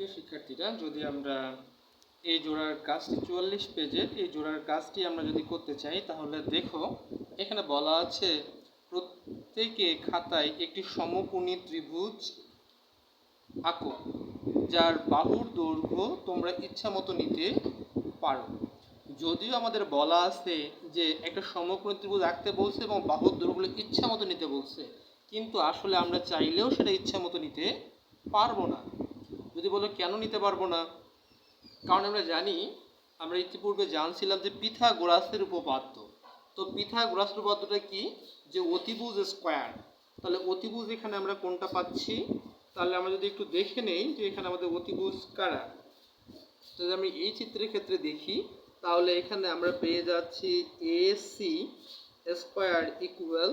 প্রিয় শিক্ষার্থীরা, যদি আমরা এই জোড়ার কাজটি চুয়াল্লিশ পেজের এই জোড়ার কাজটি আমরা যদি করতে চাই, তাহলে দেখো, এখানে বলা আছে, প্রত্যেকে খাতায় একটি সমকোণী ত্রিভুজ আঁকো, যার বাহুর দৈর্ঘ্য তোমরা ইচ্ছা মতো নিতে পারো। যদিও আমাদের বলা আছে যে, একটা সমকোণী ত্রিভুজ আঁকতে বলছে এবং বাহুর দৈর্ঘ্যগুলো ইচ্ছা মতো নিতে বলছে, কিন্তু আসলে আমরা চাইলেও সেটা ইচ্ছা মতো নিতে পারব না। যদি বলো কেন নিতে পারব না? কারণ আমরা জানি, আমরা ইতিপূর্বে জানছিলাম যে পিথাগোরাসের উপপাদ্য। তো পিথাগোরাসের উপপাদ্যটা কি? যে অতিভুজ স্কোয়ার। তাহলে অতিভুজ এখানে আমরা কোনটা পাচ্ছি? তাহলে আমরা যদি একটু দেখে নেই যে এখানে আমাদের অতিভুজ কারা। যদি আমি এই চিত্রের ক্ষেত্রে দেখি, তাহলে এখানে আমরা পেয়ে যাচ্ছি A C square equal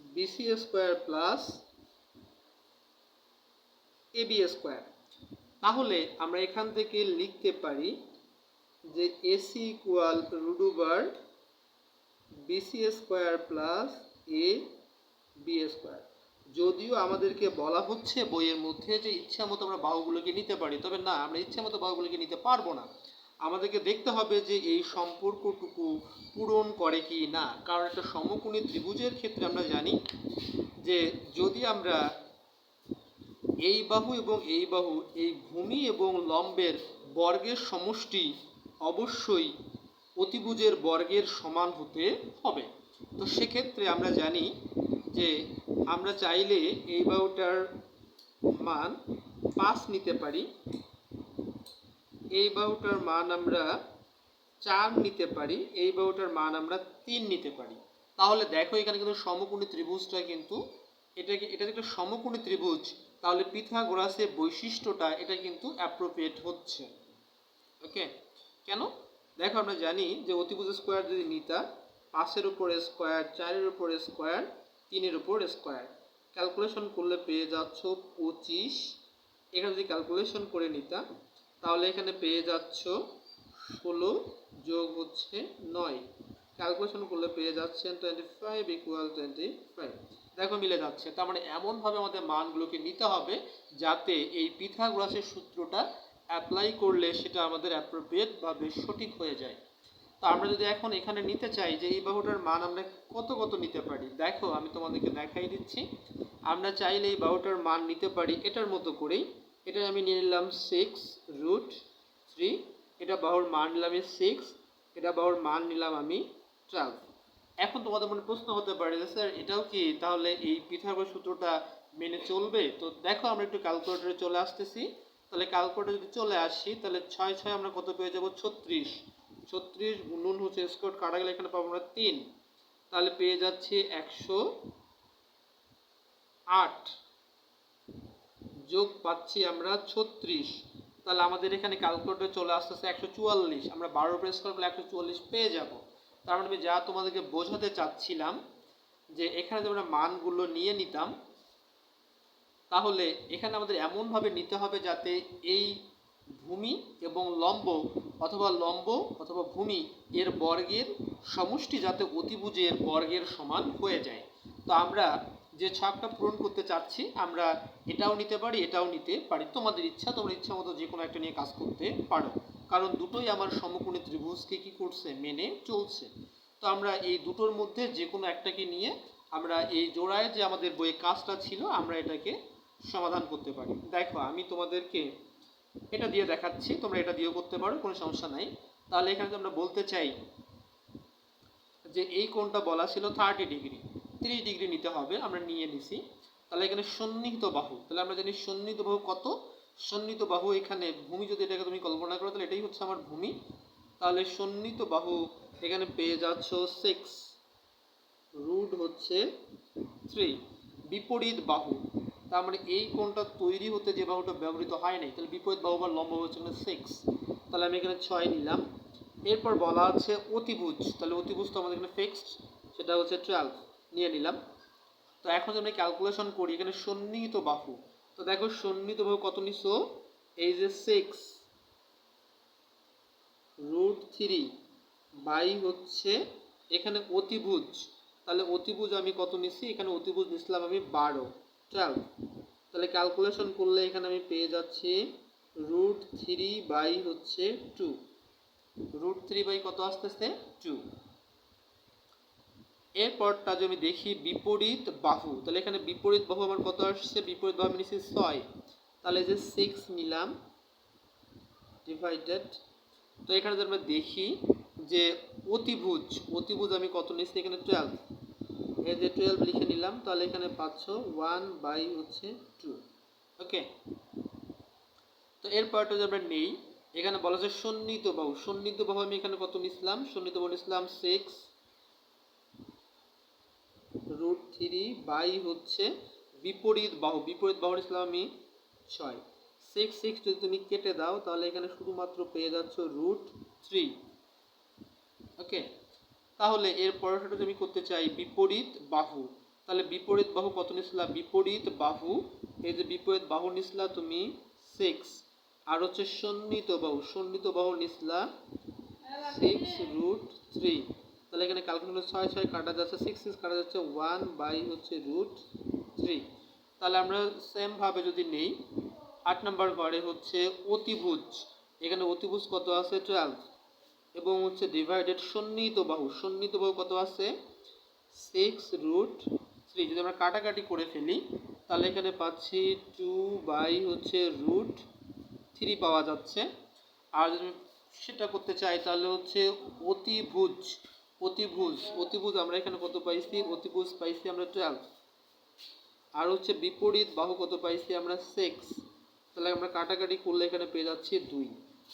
BC square plus AB square তাহলে আমরা এখান থেকে লিখতে পারি যে AC equal root over BC square plus A B square যদিও আমাদেরকে বলা হচ্ছে বইয়ের মধ্যে যে ইচ্ছা মতো আমরা বাহুগুলোকে নিতে পারি, তবে না, আমরা ইচ্ছা মতো বাহুগুলোকে নিতে পারব না। আমাদেরকে দেখতে হবে যে এই সম্পর্কটুকু পূরণ করে কি না। কারণ একটা সমকোণী ত্রিভুজের ক্ষেত্রে আমরা জানি যে যদি আমরা এই বাহু এবং এই বাহু, এই ভূমি এবং লম্বের বর্গের সমষ্টি অবশ্যই অতিভুজের বর্গের সমান হতে হবে। তো সেক্ষেত্রে আমরা জানি যে আমরা চাইলে এই বাহুটার মান পাঁচ নিতে পারি। এই বাহুটার মান আমরা চার নিতে পারি, এই বাহুটার মান আমরা তিন নিতে পারি। তাহলে দেখো এখানে কিন্তু সমকোণী ত্রিভুজটা কিন্তু এটা এটা একটা সমকোণী ত্রিভুজ, তাহলে পিথাগোরাসের বৈশিষ্ট্যটা এটা কিন্তু অ্যাপ্রোপ্রিয়েট হচ্ছে। ওকে কেন? দেখো আমরা জানি যে অতিভুজ স্কোয়ার যদি নিতা, পাঁচের উপর স্কোয়ার চারের উপর স্কোয়ার তিনের উপর স্কোয়ার ক্যালকুলেশন করলে পেয়ে যাচ্ছ পঁচিশ। এখানে যদি ক্যালকুলেশন করে নিতা, তাহলে এখানে পেয়ে যাচ্ছ ষোলো যোগ হচ্ছে নয়। ক্যালকুলেশন করলে পেয়ে যাচ্ছেন twenty five equal twenty five দেখো মিলে যাচ্ছে। তার মানে এমনভাবে আমাদের মানগুলোকে নিতে হবে যাতে এই পিথাগোরাসের সূত্রটা অ্যাপ্লাই করলে সেটা আমাদের অ্যাপ্রোপ্রিয়েট বা বেশ সঠিক হয়ে যায়। তো আমরা যদি এখন এখানে নিতে চাই যে এই বাহুটার মান আমরা কত কত নিতে পারি? দেখো, আমি তোমাদেরকে দেখাই দিচ্ছি। আমরা চাইলে এই বাহুটার মান নিতে পারি এটার মতো করেই। এটা আমি নিয়ে নিলাম সিক্স রুট থ্রি এটা বাহুর মান নিলাম আমি সিক্স এটা বাহুর মান নিলাম আমি টুয়েলভ এখন তোমাদের মনে প্রশ্ন হতে পারে যে, স্যার, এটাও কি তাহলে এই পিথাগোরাস সূত্রটা মেনে চলবে? তো দেখো, আমরা একটু ক্যালকুলেটরে চলে আসতেছি। তাহলে ক্যালকুলেটর যদি চলে আসি, তাহলে ছয় ছয় আমরা কত পেয়ে যাব? ছত্রিশ। ছত্রিশ গুণন হচ্ছে স্কোয়ার কাটা গেলে এখানে পাবো আমরা তিন। তাহলে পেয়ে যাচ্ছি একশো আট। যোগ পাচ্ছি আমরা ছত্রিশ। তাহলে আমাদের এখানে ক্যালকুলেটর চলে আসতেছে একশো চুয়াল্লিশ। আমরা বারো প্রেস করলে একশো চুয়াল্লিশ পেয়ে যাব। তার মানে আমি যা তোমাদেরকে বোঝাতে চাচ্ছিলাম যে এখানে যদি আমরা মানগুলো নিয়ে নিতাম, তাহলে এখানে আমাদের এমনভাবে নিতে হবে যাতে এই ভূমি এবং লম্ব অথবা লম্ব অথবা ভূমি এর বর্গের সমষ্টি যাতে অতিভুজের বর্গের সমান হয়ে যায়। তো আমরা যে ছকটা পূরণ করতে চাচ্ছি, আমরা এটাও নিতে পারি, এটাও নিতে পারি। তোমাদের ইচ্ছা তোমরা ইচ্ছা মতো যে কোনো একটা নিয়ে কাজ করতে পারো। কারণ দুটোই আমার সমকোণী ত্রিভুজকে কি করছে? মেনে চলছে। তো আমরা এই দুটোর মধ্যে যে কোনো একটাকে নিয়ে আমরা এই জোড়ায় যে আমাদের বইয়ে কাজটা ছিল, আমরা এটাকে সমাধান করতে পারি। দেখো, আমি তোমাদেরকে এটা দিয়ে দেখাচ্ছি। তোমরা এটা দিয়েও করতে পারো, কোনো সমস্যা নাই। তাহলে এখানে আমরা বলতে চাই যে এই কোণটা বলা ছিল থার্টি ডিগ্রি তিরিশ ডিগ্রি নিতে হবে, আমরা নিয়ে নিছি। তাহলে এখানে সন্নিহিত বাহু। তাহলে আমরা জানি সন্নিহিত বাহু কত? সন্নিহিত বাহু এখানে ভূমি যদি এটাকে তুমি কল্পনা করো, তাহলে হচ্ছে আমার ভূমি। তাহলে সন্নিহিত বাহু এখানে পেয়ে যাচ্ছ সিক্স রুট হচ্ছে থ্রি বিপরীত বাহু। তার মানে এই কোণটা তৈরি হতে যে বাহুটা ব্যবহৃত হয় নাই, তাহলে বিপরীত বাহু বা লম্ব হচ্ছে এখানে সিক্স তাহলে আমি এখানে ছয় নিলাম। এরপর বলা আছে অতিভুজ। তাহলে অতিভুজ তো আমাদের এখানে ফিক্সড সেটা হচ্ছে টুয়েলভ নিয়ে নিলাম। তো এখন যদি আমি ক্যালকুলেশন করি, এখানে সন্নিহিত বাহু। তো দেখো সন্নিহিত বাহু কত নিছো? এই যে সিক্স রুট থ্রি বাই হচ্ছে এখানে অতিভুজ। তাহলে অতিভুজ আমি কত নিছি? এখানে অতিভুজ নিছিলাম আমি বারো। টুয়েলভ তাহলে ক্যালকুলেশন করলে এখানে আমি পেয়ে যাচ্ছি রুট থ্রি বাই হচ্ছে টু রুট থ্রি বাই কত আসতেছে? টু এরপরটা যদি আমি দেখি বিপরীত বাহু, তাহলে এখানে বিপরীত বাহু আমার কত আসছে? বিপরীত বাহু আমি নিচ্ছি ছয়। তাহলে যে সিক্স নিলাম ডিভাইডেড তো এখানে যদি আমরা দেখি যে অতিভুজ অতিভুজ আমি কত নিচ্ছি এখানে টুয়েলভ এই যে টুয়েলভ লিখে নিলাম, তাহলে এখানে পাচ্ছ ওয়ান বাই হচ্ছে টু ওকে তো এরপরটা যদি আমরা নেই, এখানে বলা হচ্ছে সন্নিহিত বাহু। সন্নিহিত বাহু আমি এখানে কত নিছিলাম সন্নিহিত বাহু নিছিলাম সিক্স রুট থ্রি বাই হচ্ছে বিপরীত বাহু। বিপরীত বাহু নিছিলাম আমি ছয়। সিক্স সিক্স যদি তুমি কেটে দাও, তাহলে এখানে শুধুমাত্র পেয়ে যাচ্ছ রুট থ্রি ওকে তাহলে এর যদি আমি করতে চাই, বিপরীত বাহু। তাহলে বিপরীত বাহু কত নিছিলা বিপরীত বাহু। এই যে বিপরীত বাহু নিছিলা তুমি সিক্স আর হচ্ছে সন্নিত বাহু। সন্নিত বাহু নিছিলা সিক্স রুট থ্রি তাহলে এখানে ক্যালকুলেশন ছয় ছয় কাটা যাচ্ছে সিক্স সিক্স কাটা যাচ্ছে ওয়ান বাই হচ্ছে রুট থ্রি তাহলে আমরা সেম ভাবে যদি নেই আট নম্বর ঘরে হচ্ছে অতিভুজ। এখানে অতিভুজ কত আছে? টুয়েলভ এবং হচ্ছে ডিভাইডেড সন্নিহিত বাহু। সন্নিহিত বাহু কত আছে? সিক্স রুট থ্রি যদি আমরা কাটাকাটি করে ফেলি, তাহলে এখানে পাচ্ছি টু বাই হচ্ছে রুট থ্রি পাওয়া যাচ্ছে। আর যদি সেটা করতে চাই, তাহলে হচ্ছে অতিভুজ। অতিভুজ। অতিভুজ আমরা এখানে কত পাইছি? অতিভুজ পাইছি আমরা টুয়েলভ আর হচ্ছে বিপরীত বাহু কত পাইছি? আমরা সিক্স তাহলে আমরা কাটাকাটি করলে এখানে পেয়ে যাচ্ছি দুই।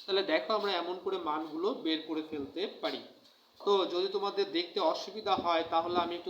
তাহলে দেখো আমরা এমন করে মানগুলো বের করে ফেলতে পারি। তো যদি তোমাদের দেখতে অসুবিধা হয়, তাহলে আমি একটু